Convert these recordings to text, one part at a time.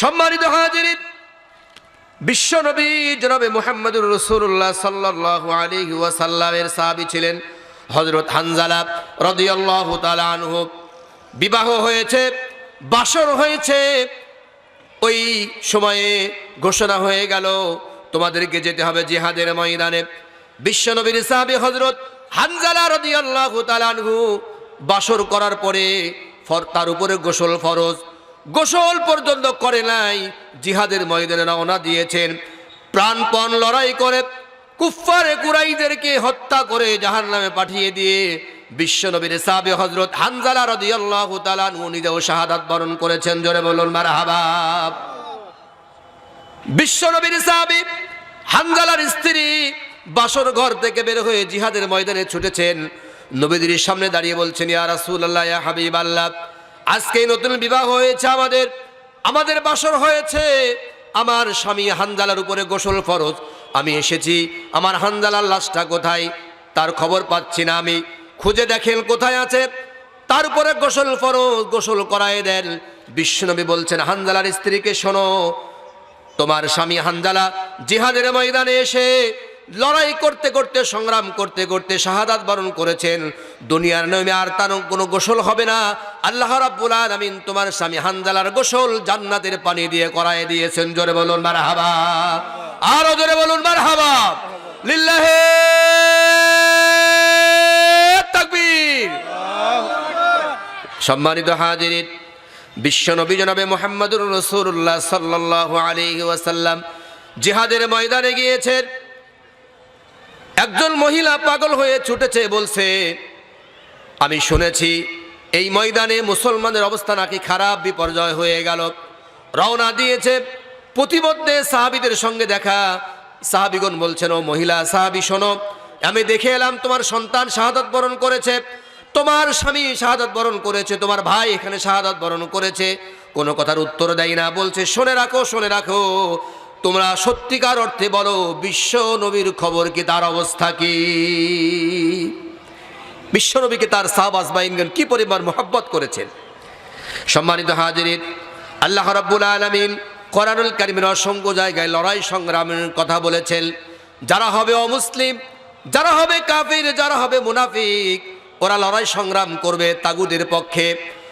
সম্মানিত হাজিরিন বিশ্বনবী জনাবে মোহাম্মদুর রসুল্লাহ সাল্লাহ আলী ওয়াসাল্লামের সাহাবি ছিলেন হজরত হানজালা রদিয়াল্লাহ তালা আনহু। বিবাহ হয়েছে, বাসর হয়েছে। ওই সময়ে ঘোষণা হয়ে গেল, তোমাদেরকে যেতে হবে জিহাদের ময়দানে। বিশ্বনবীর সাহাবি হজরত হানজালা রদিয়াল্লাহ তালানহু বাসর করার পরে তার উপরে গোসল ফরজ। গোসল পর্যন্ত করে নাই, জিহাদের ময়দানে রওনা দিয়েছেন। প্রাণপণ লড়াই করে কুফারে কুরাইদেরকে হত্যা করে জাহান নামে পাঠিয়ে দিয়ে বিশ্বনবীর সাহাবে হজরত হানজালা রদিয়াল্লাহু তাআলা নিজেও শাহাদাত বরণ করেছেন। জোরে বলুন, মারহাবা। বিশ্বনবীর সাহাবি হানজালার স্ত্রী বাসর ঘর থেকে বের হয়ে জিহাদের ময়দানে ছুটেছেন। নবীদের সামনে দাঁড়িয়ে বলছেন, ইয়া রাসূলুল্লাহ, ইয়া হাবিবাল্লাহ আজকে নতুন বিবাহ হয়েছে আমাদের আমাদের বাসর হয়েছে। আমার স্বামী হানজালার উপরে গোসল ফরজ। আমি এসেছি, আমার হানজালার লাশটা কোথায় তার খবর পাচ্ছি না আমি। খুঁজে দেখেন কোথায় আছে। তার উপরে গোসল ফরজ, গোসল করায় দেন। বিশ্বনবী বলছেন, হানজালার স্ত্রীকে শোনো, তোমার স্বামী হানজালা জিহাদের ময়দানে এসে লড়াই করতে করতে, সংগ্রাম করতে করতে শাহাদাত বরণ করেছেন। দুনিয়ার নামে আর তার কোনো গোসল হবে না। আল্লাহ রাব্বুল আলামিন তোমার স্বামী হানজালার গোসল জান্নাতের পানি দিয়ে করায় দিয়েছেন। জোরে বলুন, মারহাবা। আরও জোরে বলুন, মারহাবা। লিল্লাহে তাকবীর। সম্মানিত হাজিরিন বিশ্বনবী জনাবে মোহাম্মদুর রসুল্লাহ সাল্লাহ আলী ওয়াসাল্লাম জিহাদের ময়দানে গিয়েছেন। একজন মহিলা পাগল হয়ে ছুটেছে বলছে, আমি শুনেছি এই ময়দানে মুসলমানের অবস্থা নাকি খারাপ, বিপর্যয় হয়ে গেল। রওনা দিয়েছে প্রতিমধ্যে সাহাবিদের সঙ্গে দেখা। সাহাবিগণ বলছেন, ও মহিলা, সাহাবি, শোনো, আমি দেখে এলাম তোমার সন্তান শাহাদত বরণ করেছে। তোমার স্বামী শাহাদত বরণ করেছে, তোমার ভাই এখানে শাহাদত বরণ করেছে। কোনো কথার উত্তর দেয় না। বলছে, শোনে রাখো শোনে রাখো তোমরা সত্যিকার অর্থে বলো, বিশ্ব নবীর খবর কি, তার অবস্থা কি? বিশ্বনবীকে তার সাহবাস বাইনগণ কি পরিমাণ মোহাব্বত করেছেন? সম্মানিত হাজিরিন, আল্লাহ রাব্বুল আলামিন করানুল কারিমের অসংখ্য জায়গায় লড়াই সংগ্রামের কথা বলেছেন। যারা হবে অমুসলিম, যারা হবে কাফির, যারা হবে মুনাফিক, ওরা লড়াই সংগ্রাম করবে তাগুদের পক্ষে।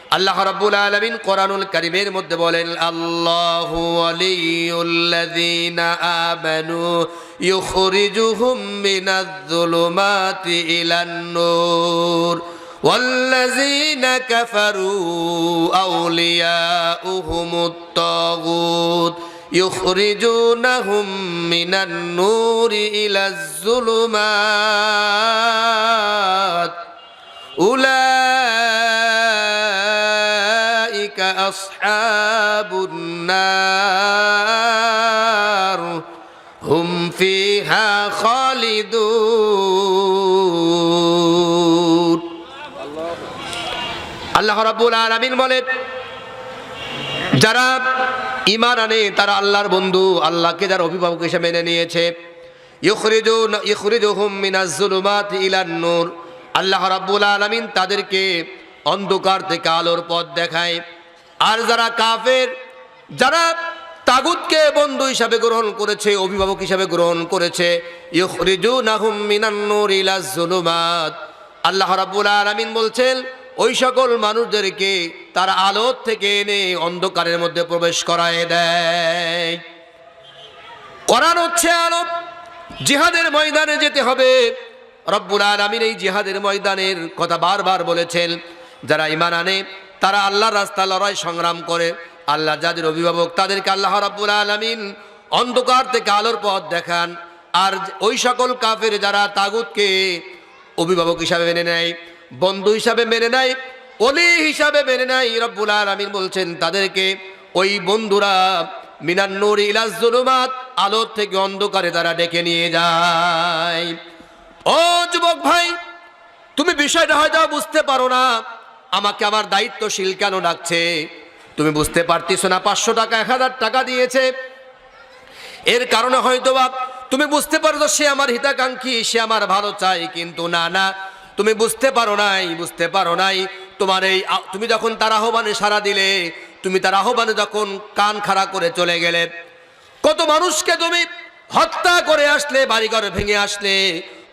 আল্লাহ রাব্বুল আলামিন কোরআনুল কারিমের মধ্যে বলেন আল্লাহু ওয়ালিয়ুল্লাযীনা আমানু ইউখরিজুহুম মিনাজ-যুলুমাতি ইলান-নূর والذين كفروا أولياؤهم الطاغوت يخرجونهم من النور إلى الظلمات أولئك أصحاب النار هم فيها خالدون আল্লাহ রাব্বুল আলামিন বলেন যারা ইমান আনে তারা আল্লাহর বন্ধু আল্লাহকে যারা অভিভাবক হিসেবে মেনে নিয়েছে ইউখরিজুন ইউখরিজুহুম মিনাজ যুলুমাতি ইলান নূর আল্লাহ রাব্বুল আলামিন তাদেরকে অন্ধকার থেকে আলোর পথ দেখায় আর যারা কাফের, যারা তাগুতকে বন্ধু হিসাবে গ্রহণ করেছে, অভিভাবক হিসাবে গ্রহণ করেছে আল্লাহ রাব্বুল আলামিন বলছেন, ওই সকল মানুষদেরকে তার আলোর থেকে এনে অন্ধকারের মধ্যে প্রবেশ করায় দেয়। করার হচ্ছে আলো, জিহাদের ময়দানে যেতে হবে। রব্বুল আলমিন এই জিহাদের ময়দানের কথা বারবার বলেছেন, যারা ইমান আনে তারা আল্লাহর রাস্তা লড়াই সংগ্রাম করে। আল্লাহ যাদের অভিভাবক, তাদেরকে আল্লাহ রাব্বুল আলমিন অন্ধকার থেকে আলোর পথ দেখান। আর ওই সকল কাফের যারা তাগুতকে অভিভাবক হিসাবে মেনে নেয়, বন্ধু হিসাবে মেনে নেয় অলি হিসাবে মেনে নেয়, রব্বুল আলমিন বলছেন তাদেরকে ওই বন্ধুরা মিনান্নুর ইলাজ জুলুমাত আলোর থেকে অন্ধকারে তারা ডেকে নিয়ে যায়। ও যুবক ভাই, তুমি বিষয়টা হয়তো বুঝতে পারো না। আমাকে আমার দায়িত্বশীল কেন ডাকছে? তুমি বুঝতে পারতেছো না, পাঁচশো টাকা, এক হাজার টাকা দিয়েছে। এর কারণে হয়তো বা তুমি বুঝতে পারো সে আমার হিতাকাঙ্ক্ষী, সে আমার ভালো চাই, কিন্তু না না, তুমি বুঝতে পারো নাই, বুঝতে পারো নাই। তোমার এই তুমি যখন তার আহ্বানে সারা দিলে, তুমি তার আহ্বানে যখন কান খাড়া করে চলে গেলে, কত মানুষকে তুমি হত্যা করে আসলে, বাড়িঘর ভেঙে আসলে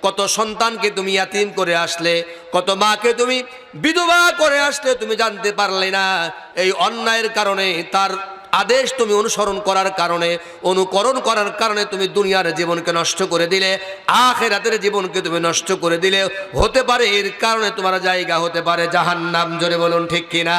কত সন্তানকে তুমি ইয়াতিম করে আসলে, কত মাকে তুমি বিধবা করে আসলে তুমি জানতে পারলে না। এই অন্যায়ের কারণে, তার আদেশ তুমি অনুসরণ করার কারণে, অনুকরণ করার কারণে তুমি দুনিয়ার জীবনকে নষ্ট করে দিলে, আখেরাতের জীবনকে তুমি নষ্ট করে দিলে। হতে পারে এর কারণে তোমার জায়গা হতে পারে জাহান্নাম, জোরে বলুন ঠিক কিনা?